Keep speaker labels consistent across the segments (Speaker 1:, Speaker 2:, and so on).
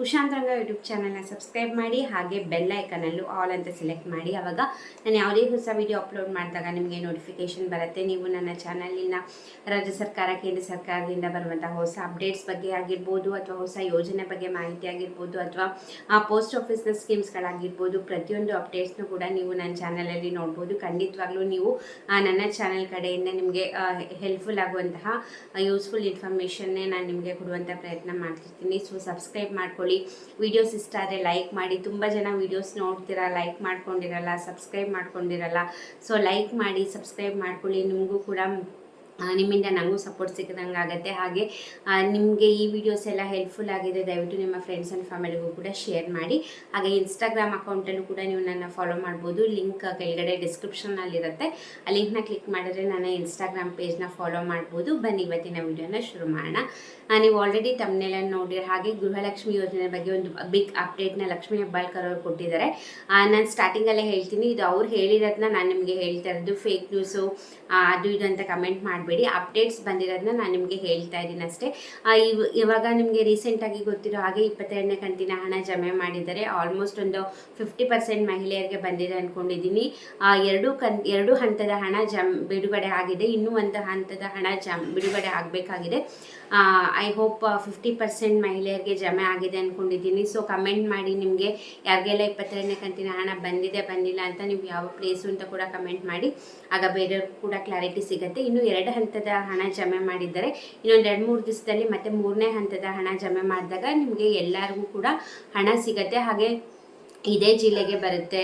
Speaker 1: ಉಷಾಂತರಂಗ YouTube ಚಾನಲ್ನ subscribe ಮಾಡಿ ಹಾಗೆ ಬೆಲ್ ಐಕನಲ್ಲೂ ಆಲ್ ಅಂತ ಸೆಲೆಕ್ಟ್ ಮಾಡಿ. ಆವಾಗ ನಾನು ಯಾವುದೇ ಹೊಸ ವಿಡಿಯೋ ಅಪ್ಲೋಡ್ ಮಾಡಿದಾಗ ನಿಮಗೆ ನೋಟಿಫಿಕೇಷನ್ ಬರುತ್ತೆ. ನೀವು ನನ್ನ ಚಾನಲಿನ ರಾಜ್ಯ ಸರ್ಕಾರ, ಕೇಂದ್ರ ಸರ್ಕಾರದಿಂದ ಬರುವಂಥ ಹೊಸ ಅಪ್ಡೇಟ್ಸ್ ಬಗ್ಗೆ ಆಗಿರ್ಬೋದು ಅಥವಾ ಹೊಸ ಯೋಜನೆ ಬಗ್ಗೆ ಮಾಹಿತಿ ಆಗಿರ್ಬೋದು ಅಥವಾ ಆ ಪೋಸ್ಟ್ ಆಫೀಸ್ನ ಸ್ಕೀಮ್ಸ್ಗಳಾಗಿರ್ಬೋದು, ಪ್ರತಿಯೊಂದು ಅಪ್ಡೇಟ್ಸ್ನೂ ಕೂಡ ನೀವು ನನ್ನ ಚಾನಲಲ್ಲಿ ನೋಡ್ಬೋದು. ಖಂಡಿತವಾಗ್ಲೂ ನೀವು ನನ್ನ ಚಾನಲ್ ಕಡೆಯಿಂದ ನಿಮಗೆ ಹೆಲ್ಪ್ಫುಲ್ ಆಗುವಂತಹ ಯೂಸ್ಫುಲ್ ಇನ್ಫಾರ್ಮೇಷನ್ನೇ ನಾನು ನಿಮಗೆ ಕೊಡುವಂಥ ಪ್ರಯತ್ನ ಮಾಡ್ತಿರ್ತೀನಿ. ಸೊ ಸಬ್ಸ್ಕ್ರೈಬ್ ಮಾಡ್ಕೊಳ್ಳಿ. ವಿಡಿಯೋಸ್ ಇಷ್ಟ ಆದರೆ ಲೈಕ್ ಮಾಡಿ. ತುಂಬ ಜನ ವಿಡಿಯೋಸ್ ನೋಡ್ತೀರಾ ಲೈಕ್ ಮಾಡ್ಕೊಂಡಿರಲ್ಲ ಸಬ್ಸ್ಕ್ರೈಬ್ ಮಾಡ್ಕೊಂಡಿರಲ್ಲ. ಸೊ ಲೈಕ್ ಮಾಡಿ ಸಬ್ಸ್ಕ್ರೈಬ್ ಮಾಡ್ಕೊಳ್ಳಿ. ನಿಮಗೂ ಕೂಡ ನಿಮ್ಮಿಂದ ನನಗೂ ಸಪೋರ್ಟ್ ಸಿಕ್ಕಿದಂಗೆ ಆಗುತ್ತೆ. ಹಾಗೆ ನಿಮಗೆ ಈ ವಿಡಿಯೋಸ್ ಎಲ್ಲ ಹೆಲ್ಪ್ಫುಲ್ ಆಗಿದೆ ದಯವಿಟ್ಟು ನಿಮ್ಮ ಫ್ರೆಂಡ್ಸ್ ಆ್ಯಂಡ್ ಫ್ಯಾಮಿಲಿಗೂ ಕೂಡ ಶೇರ್ ಮಾಡಿ. ಹಾಗೆ ಇನ್ಸ್ಟಾಗ್ರಾಮ್ ಅಕೌಂಟಲ್ಲೂ ಕೂಡ ನೀವು ನನ್ನ ಫಾಲೋ ಮಾಡ್ಬೋದು. ಲಿಂಕ್ ಕೆಳಗಡೆ ಡಿಸ್ಕ್ರಿಪ್ಷನಲ್ಲಿರುತ್ತೆ ಆ ಲಿಂಕ್ನ ಕ್ಲಿಕ್ ಮಾಡಿದ್ರೆ ನನ್ನ ಇನ್ಸ್ಟಾಗ್ರಾಮ್ ಪೇಜ್ನ ಫಾಲೋ ಮಾಡ್ಬೋದು. ಬನ್ನಿ, ಇವತ್ತಿನ ವಿಡಿಯೋನ ಶುರು ಮಾಡೋಣ. ನೀವು ಆಲ್ರೆಡಿ ತಮ್ಮನೆಲ್ಲ ನೋಡಿರೋ ಹಾಗೆ ಗೃಹಲಕ್ಷ್ಮಿ ಯೋಜನೆ ಬಗ್ಗೆ ಒಂದು ಬಿಗ್ ಅಪ್ಡೇಟ್ನ ಲಕ್ಷ್ಮೀ ಹೆಬ್ಬಾಳ್ಕರ್ ಅವರು ಕೊಟ್ಟಿದ್ದಾರೆ. ನಾನು ಸ್ಟಾರ್ಟಿಂಗಲ್ಲೇ ಹೇಳ್ತೀನಿ. ಇದು ಅವ್ರು ಹೇಳಿರೋದನ್ನ ನಾನು ನಿಮಗೆ ಹೇಳ್ತಾ ಇರೋದು. ಫೇಕ್ ನ್ಯೂಸು ಅದು ಇದು ಅಂತ ಕಮೆಂಟ್ ಮಾಡಬೇಡಿ. ಅಪ್ಡೇಟ್ಸ್ ಬಂದಿರೋದನ್ನ ನಾನು ನಿಮಗೆ ಹೇಳ್ತಾ ಇದ್ದೀನಿ ಅಷ್ಟೇ. ಇವಾಗ ನಿಮಗೆ ರೀಸೆಂಟಾಗಿ ಗೊತ್ತಿರೋ ಹಾಗೆ ಇಪ್ಪತ್ತೆರಡನೇ ಕಂತಿನ ಹಣ ಜಮೆ ಮಾಡಿದ್ದಾರೆ. ಆಲ್ಮೋಸ್ಟ್ ಒಂದು ಫಿಫ್ಟಿ ಪರ್ಸೆಂಟ್ ಮಹಿಳೆಯರಿಗೆ ಬಂದಿದೆ ಅಂದ್ಕೊಂಡಿದ್ದೀನಿ ಎರಡು ಕನ್, ಎರಡು ಹಂತದ ಹಣ ಜಮ್, ಬಿಡುಗಡೆ ಆಗಿದೆ. ಇನ್ನೂ ಒಂದು ಹಂತದ ಹಣ ಜಮ್, ಬಿಡುಗಡೆ ಆಗಬೇಕಾಗಿದೆ. ಐ ಹೋಪ್ ಫಿಫ್ಟಿ ಪರ್ಸೆಂಟ್ ಮಹಿಳೆಯರಿಗೆ ಜಮೆ ಆಗಿದೆ ಅಂದ್ಕೊಂಡಿದ್ದೀನಿ ಸೊ ಕಮೆಂಟ್ ಮಾಡಿ ನಿಮಗೆ ಯಾರಿಗೆಲ್ಲ ಇಪ್ಪತ್ತೆರಡನೇ ಕಂತಿನ ಹಣ ಬಂದಿದೆ, ಬಂದಿಲ್ಲ ಅಂತ ನೀವು ಯಾವ ಪ್ಲೇಸು ಅಂತ ಕೂಡ ಕಮೆಂಟ್ ಮಾಡಿ. ಆಗ ಬೇರೆಯವ್ರಿಗೂ ಕೂಡ ಕ್ಲಾರಿಟಿ ಸಿಗುತ್ತೆ. ಇನ್ನು ಎರಡು ಹಂತದ ಹಣ ಜಮೆ ಮಾಡಿದ್ದಾರೆ. ಇನ್ನೊಂದು ಎರಡು ಮೂರು ದಿವಸದಲ್ಲಿ ಮತ್ತೆ ಮೂರನೇ ಹಂತದ ಹಣ ಜಮೆ ಮಾಡಿದಾಗ ನಿಮಗೆ ಎಲ್ಲರಿಗೂ ಕೂಡ ಹಣ ಸಿಗತ್ತೆ. ಹಾಗೆ ಇದೇ ಜಿಲ್ಲೆಗೆ ಬರುತ್ತೆ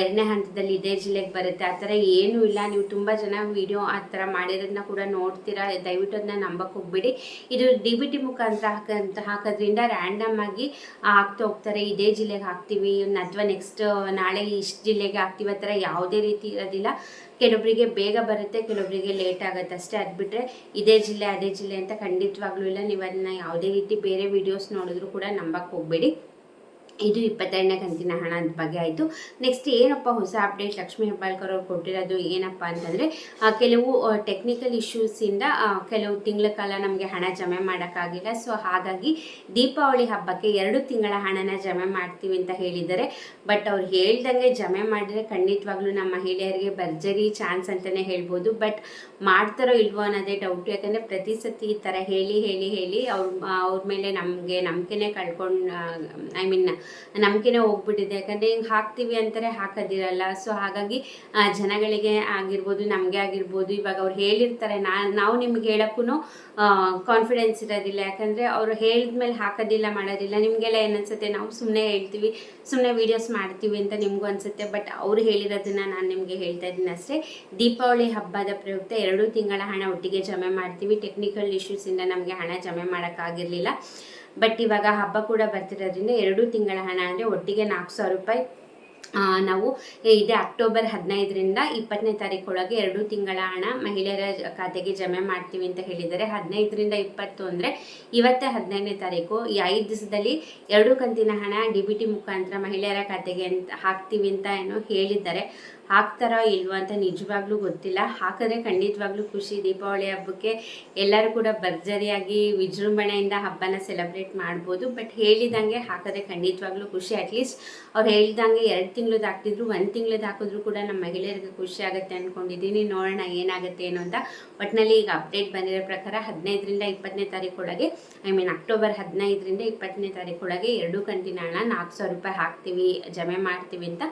Speaker 1: ಎರಡನೇ ಹಂತದಲ್ಲಿ ಇದೇ ಜಿಲ್ಲೆಗೆ ಬರುತ್ತೆ, ಆ ಥರ ಏನೂ ಇಲ್ಲ. ನೀವು ತುಂಬ ಜನ ವಿಡಿಯೋ ಆ ಥರ ಮಾಡಿರೋದನ್ನ ಕೂಡ ನೋಡ್ತೀರಾ? ದಯವಿಟ್ಟು ಅದನ್ನ ನಂಬಕ್ಕೆ ಹೋಗ್ಬೇಡಿ. ಇದು ಡಿ ಬಿ ಟಿ ಮುಖಾಂತರ ಹಾಕಂತ ಹಾಕೋದ್ರಿಂದ ರ್ಯಾಂಡಮ್ ಆಗಿ ಹಾಕ್ತಾ ಹೋಗ್ತಾರೆ. ಇದೇ ಜಿಲ್ಲೆಗೆ ಹಾಕ್ತೀವಿ ಅಥವಾ ನೆಕ್ಸ್ಟ್ ನಾಳೆ ಇಷ್ಟು ಜಿಲ್ಲೆಗೆ ಹಾಕ್ತೀವಿ, ಆ ಥರ ಯಾವುದೇ ರೀತಿ ಇರೋದಿಲ್ಲ. ಕೆಲವೊಬ್ಬರಿಗೆ ಬೇಗ ಬರುತ್ತೆ ಕೆಲವೊಬ್ಬರಿಗೆ ಲೇಟ್ ಆಗುತ್ತೆ ಅಷ್ಟೇ. ಅದು ಬಿಟ್ಟರೆ ಇದೇ ಜಿಲ್ಲೆ, ಅದೇ ಜಿಲ್ಲೆ ಅಂತ ಖಂಡಿತವಾಗ್ಲೂ ಇಲ್ಲ. ನೀವು ಅದನ್ನ ಯಾವುದೇ ರೀತಿ ಬೇರೆ ವಿಡಿಯೋಸ್ ನೋಡಿದ್ರು ಕೂಡ ನಂಬಕ್ಕೆ ಹೋಗಬೇಡಿ. ಇದು ಇಪ್ಪತ್ತೆರಡನೇ ಕಂತಿನ ಹಣದ ಬಗ್ಗೆ ಆಯಿತು. ನೆಕ್ಸ್ಟ್ ಏನಪ್ಪ ಹೊಸ ಅಪ್ಡೇಟ್ ಲಕ್ಷ್ಮೀ ಹೆಬ್ಬಾಳ್ಕರ್ ಅವ್ರು ಕೊಟ್ಟಿರೋದು ಏನಪ್ಪ ಅಂತಂದರೆ ಕೆಲವು ಟೆಕ್ನಿಕಲ್ ಇಶ್ಯೂಸಿಂದ ಕೆಲವು ತಿಂಗಳ ಕಾಲ ನಮಗೆ ಹಣ ಜಮೆ ಮಾಡೋಕ್ಕಾಗಿಲ್ಲ. ಸೊ ಹಾಗಾಗಿ ದೀಪಾವಳಿ ಹಬ್ಬಕ್ಕೆ ಎರಡು ತಿಂಗಳ ಹಣನ ಜಮೆ ಮಾಡ್ತೀವಿ ಅಂತ ಹೇಳಿದ್ದಾರೆ. ಬಟ್ ಅವ್ರು ಹೇಳ್ದಂಗೆ ಜಮೆ ಮಾಡಿದರೆ ಖಂಡಿತವಾಗ್ಲೂ ನಮ್ಮ ಮಹಿಳೆಯರಿಗೆ ಭರ್ಜರಿ ಚಾನ್ಸ್ ಅಂತಲೇ ಹೇಳ್ಬೋದು. ಬಟ್ ಮಾಡ್ತಾರೋ ಇಲ್ವೋ ಅನ್ನೋದೇ ಡೌಟ್ ಯಾಕಂದರೆ ಪ್ರತಿ ಸತಿ ಈ ಥರ ಹೇಳಿ ಹೇಳಿ ಹೇಳಿ ಅವ್ರ ಅವ್ರ ಮೇಲೆ ನಮಗೆ ನಂಬಿಕೆನೇ ಕಳ್ಕೊಂಡು ಐ ಮೀನ್ ನಂಬಿಕೆನೇ ಹೋಗ್ಬಿಟ್ಟಿದೆ. ಯಾಕಂದರೆ ಹಿಂಗೆ ಹಾಕ್ತೀವಿ ಅಂತಾರೆ ಹಾಕೋದಿರಲ್ಲ. ಸೊ ಹಾಗಾಗಿ ಜನಗಳಿಗೆ ಆಗಿರ್ಬೋದು, ನಮಗೆ ಆಗಿರ್ಬೋದು, ಇವಾಗ ಅವ್ರು ಹೇಳಿರ್ತಾರೆ. ನಾ, ನಾವು ನಿಮ್ಗೆ ಹೇಳೋಕ್ಕೂ ಕಾನ್ಫಿಡೆನ್ಸ್ ಇರೋದಿಲ್ಲ. ಯಾಕಂದರೆ ಅವರು ಹೇಳಿದ್ಮೇಲೆ ಹಾಕೋದಿಲ್ಲ, ಮಾಡೋದಿಲ್ಲ. ನಿಮಗೆಲ್ಲ ಏನನ್ಸುತ್ತೆ? ನಾವು ಸುಮ್ಮನೆ ಹೇಳ್ತೀವಿ ಸುಮ್ಮನೆ ವೀಡಿಯೋಸ್ ಮಾಡ್ತೀವಿ ಅಂತ ನಿಮಗೂ ಅನಿಸುತ್ತೆ. ಬಟ್ ಅವ್ರು ಹೇಳಿರೋದನ್ನ ನಾನು ನಿಮಗೆ ಹೇಳ್ತಾ ಇದ್ದೀನಿ ಅಷ್ಟೇ. ದೀಪಾವಳಿ ಹಬ್ಬದ ಪ್ರಯುಕ್ತ ಎರಡು ತಿಂಗಳ ಹಣ ಒಟ್ಟಿಗೆ ಜಮೆ ಮಾಡ್ತೀವಿ. ಟೆಕ್ನಿಕಲ್ ಇಶ್ಯೂಸಿಂದ ನಮಗೆ ಹಣ ಜಮೆ ಮಾಡೋಕ್ಕಾಗಿರಲಿಲ್ಲ ಬಟ್ ಇವಾಗ ಹಬ್ಬ ಕೂಡ ಬರ್ತಿರೋದ್ರಿಂದ ಎರಡು ತಿಂಗಳ ಹಣ ಅಂದರೆ ಒಟ್ಟಿಗೆ ನಾಲ್ಕು ಸಾವಿರ ರೂಪಾಯಿ ನಾವು ಇದೇ ಅಕ್ಟೋಬರ್ ಹದಿನೈದರಿಂದ ಇಪ್ಪತ್ತನೇ ತಾರೀಕೊಳಗೆ ಎರಡು ತಿಂಗಳ ಹಣ ಮಹಿಳೆಯರ ಖಾತೆಗೆ ಜಮೆ ಮಾಡ್ತೀವಿ ಅಂತ ಹೇಳಿದ್ದಾರೆ. ಹದಿನೈದರಿಂದ ಇಪ್ಪತ್ತು ಅಂದರೆ ಇವತ್ತೇ ಹದಿನೈದನೇ ತಾರೀಕು. ಈ ಐದು ದಿವಸದಲ್ಲಿ ಎರಡು ಕಂತಿನ ಹಣ ಡಿ ಬಿ ಟಿ ಮುಖಾಂತರ ಮಹಿಳೆಯರ ಖಾತೆಗೆ ಅಂತ ಹಾಕ್ತೀವಿ ಅಂತ ಏನೋ ಹೇಳಿದ್ದಾರೆ. ಹಾಕ್ತಾರೋ ಇಲ್ವೋ ಅಂತ ನಿಜವಾಗ್ಲೂ ಗೊತ್ತಿಲ್ಲ. ಹಾಕಿದ್ರೆ ಖಂಡಿತವಾಗ್ಲೂ ಖುಷಿ. ದೀಪಾವಳಿ ಹಬ್ಬಕ್ಕೆ ಎಲ್ಲರೂ ಕೂಡ ಭರ್ಜರಿಯಾಗಿ ವಿಜೃಂಭಣೆಯಿಂದ ಹಬ್ಬನ ಸೆಲೆಬ್ರೇಟ್ ಮಾಡ್ಬೋದು. ಬಟ್ ಹೇಳಿದಂಗೆ ಹಾಕಿದ್ರೆ ಖಂಡಿತವಾಗ್ಲೂ ಖುಷಿ. ಅಟ್ಲೀಸ್ಟ್ ಅವ್ರು ಹೇಳಿದಂಗೆ ಎರಡು ತಿಂಗಳದ್ದು ಹಾಕ್ತಿದ್ರು, ಒಂದು ತಿಂಗಳದ್ದು ಹಾಕಿದ್ರು ಕೂಡ ನಮ್ಮ ಮಹಿಳೆಯರಿಗೆ ಖುಷಿ ಆಗುತ್ತೆ ಅಂದ್ಕೊಂಡಿದ್ದೀನಿ ನೋಡೋಣ ಏನಾಗುತ್ತೆ ಏನು ಅಂತ. ಒಟ್ಟಿನಲ್ಲಿ ಈಗ ಅಪ್ಡೇಟ್ ಬಂದಿರೋ ಪ್ರಕಾರ ಹದಿನೈದರಿಂದ ಇಪ್ಪತ್ತನೇ ತಾರೀಕೊಳಗೆ ಐ ಮೀನ್ ಅಕ್ಟೋಬರ್ ಹದಿನೈದರಿಂದ ಇಪ್ಪತ್ತನೇ ತಾರೀಕೊಳಗೆ ಎರಡೂ ಕಂತಿನ ಹಣ ನಾಲ್ಕು ಸಾವಿರ ರೂಪಾಯಿ ಹಾಕ್ತೀವಿ, ಜಮೆ ಮಾಡ್ತೀವಿ ಅಂತ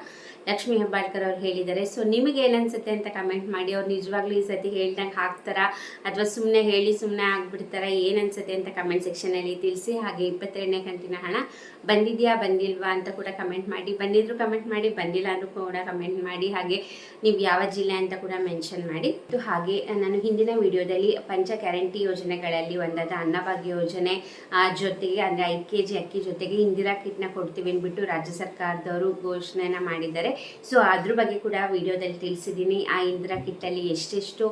Speaker 1: ಲಕ್ಷ್ಮೀ ಹೆಬ್ಬಾಳ್ಕರ್ ಅವ್ರು ಹೇಳಿದ್ದಾರೆ ಸೊ ನಿಮಗೆ ಏನನ್ಸುತ್ತೆ ಅಂತ ಕಮೆಂಟ್ ಮಾಡಿ. ಅವ್ರು ನಿಜವಾಗ್ಲೂ ಈ ಸತಿ ಹೇಳ್ದಂಗೆ ಹಾಕ್ತಾರಾ? ಅಥವಾ ಸುಮ್ಮನೆ ಹೇಳಿ ಸುಮ್ಮನೆ ಆಗ್ಬಿಡ್ತಾರಾ? ಏನನ್ಸುತ್ತೆ ಅಂತ ಕಮೆಂಟ್ ಸೆಕ್ಷನಲ್ಲಿ ತಿಳಿಸಿ. ಹಾಗೆ ಇಪ್ಪತ್ತೆರಡನೇ ಕಂತಿನ ಹಣ ಬಂದಿದೆಯಾ ಬಂದಿಲ್ವಾ ಅಂತ ಕೂಡ ಕಮೆಂಟ್ ಮಾಡಿ. ಬಂದಿದ್ರು ಕಮೆಂಟ್ ಮಾಡಿ ಬಂದಿಲ್ಲ ಅಂದ್ರೂ ಕೂಡ ಕಮೆಂಟ್ ಮಾಡಿ. ಹಾಗೆ ನೀವು ಯಾವ ಜಿಲ್ಲೆ ಅಂತ ಕೂಡ ಮೆನ್ಷನ್ ಮಾಡಿ. ಹಾಗೆ ನಾನು ಹಿಂದಿನ ವಿಡಿಯೋದಲ್ಲಿ ಪಂಚ ಗ್ಯಾರಂಟಿ ಯೋಜನೆಗಳಲ್ಲಿ ಒಂದಾದ ಅನ್ನಭಾಗ್ಯ ಯೋಜನೆ ಆ, ಜೊತೆಗೆ ಅಂದರೆ ಐದು ಕೆ ಜಿ ಅಕ್ಕಿ ಜೊತೆಗೆ ಇಂದಿರಾ ಕಿಟ್ನ ಕೊಡ್ತೀವಿ ಅಂದ್ಬಿಟ್ಟು ರಾಜ್ಯ ಸರ್ಕಾರದವರು ಘೋಷಣೆನ ಮಾಡಿದ್ದಾರೆ. ಸೊ ಅದ್ರ ಬಗ್ಗೆ ಕೂಡ ವಿಡಿಯೋದಲ್ಲಿ ತಿಳಿಸಿದ್ದೀನಿ. ಆ ಇಂದಿರಾ ಕಿಟ್ಟಲ್ಲಿ ಎಷ್ಟೆಷ್ಟು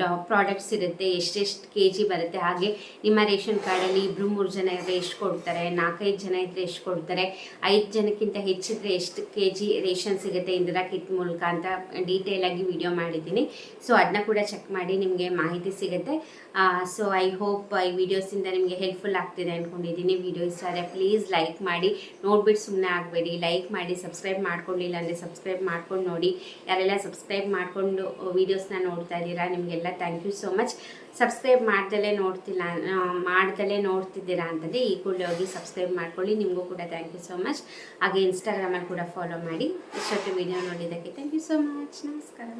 Speaker 1: ಡಾ ಪ್ರಾಡಕ್ಟ್ಸ್ ಇರುತ್ತೆ, ಎಷ್ಟೆಷ್ಟು ಕೆ ಜಿ ಬರುತ್ತೆ. ಹಾಗೆ ನಿಮ್ಮ ರೇಷನ್ ಕಾರ್ಡಲ್ಲಿ ಇಬ್ಬರು ಮೂರು ಜನ ಇದ್ದರೆ ಎಷ್ಟು ಕೊಡ್ತಾರೆ, ನಾಲ್ಕೈದು ಜನ ಇದ್ದರೆ ಎಷ್ಟು ಕೊಡ್ತಾರೆ, ಐದು ಜನಕ್ಕಿಂತ ಹೆಚ್ಚಿದ್ರೆ ಎಷ್ಟು ಕೆ ಜಿ ರೇಷನ್ ಸಿಗುತ್ತೆ ಇಂದಿರಾ ಕಿಟ್ ಮೂಲಕ ಅಂತ ಡೀಟೇಲಾಗಿ ವಿಡಿಯೋ ಮಾಡಿದ್ದೀನಿ. ಸೊ ಅದನ್ನ ಕೂಡ ಚೆಕ್ ಮಾಡಿ ನಿಮಗೆ ಮಾಹಿತಿ ಸಿಗುತ್ತೆ. ಸೊ ಐ ಹೋಪ್ ಈ ವಿಡಿಯೋಸಿಂದ ನಿಮಗೆ ಹೆಲ್ಪ್ಫುಲ್ ಆಗ್ತಿದೆ ಅಂದ್ಕೊಂಡಿದ್ದೀನಿ ವಿಡಿಯೋ ಇಷ್ಟ ಆದರೆ ಪ್ಲೀಸ್ ಲೈಕ್ ಮಾಡಿ. ನೋಡ್ಬಿಟ್ಟು ಸುಮ್ಮನೆ ಆಗಬೇಡಿ. ಲೈಕ್ ಮಾಡಿ ಸಬ್ಸ್ಕ್ರೈಬ್ ಮಾಡ್ಕೊಂಡಿಲ್ಲ ಅಂದರೆ ಸಬ್ಸ್ಕ್ರೈಬ್ ಮಾಡ್ಕೊಂಡು ನೋಡಿ. ಯಾರೆಲ್ಲ ಸಬ್ಸ್ಕ್ರೈಬ್ ಮಾಡಿಕೊಂಡು ವೀಡಿಯೋಸ್ನ ನೋಡ್ತಾ ಇದ್ದೀರಾ, ನಿಮಗೆಲ್ಲ thank you so much subscribe ಮಾಡ್ದಲೇ ನೋಡ್ತಿಲ್ಲ ಮಾಡ್ದಲೇ ನೋಡ್ತಿದ್ದೀರಾ ಅಂತಂದರೆ ಈ ಕೂಡಲೇ ಹೋಗಿ ಸಬ್ಸ್ಕ್ರೈಬ್ ಮಾಡ್ಕೊಳ್ಳಿ. ನಿಮಗೂ ಕೂಡ ಥ್ಯಾಂಕ್ ಯು ಸೋ ಮಚ್ ಹಾಗೆ ಇನ್ಸ್ಟಾಗ್ರಾಮಲ್ಲಿ ಕೂಡ ಫಾಲೋ ಮಾಡಿ. ಇಷ್ಟೊತ್ತು ವಿಡಿಯೋ ನೋಡಿದ್ದಕ್ಕೆ ಥ್ಯಾಂಕ್ ಯು ಸೋ ಮಚ್ ನಮಸ್ಕಾರ.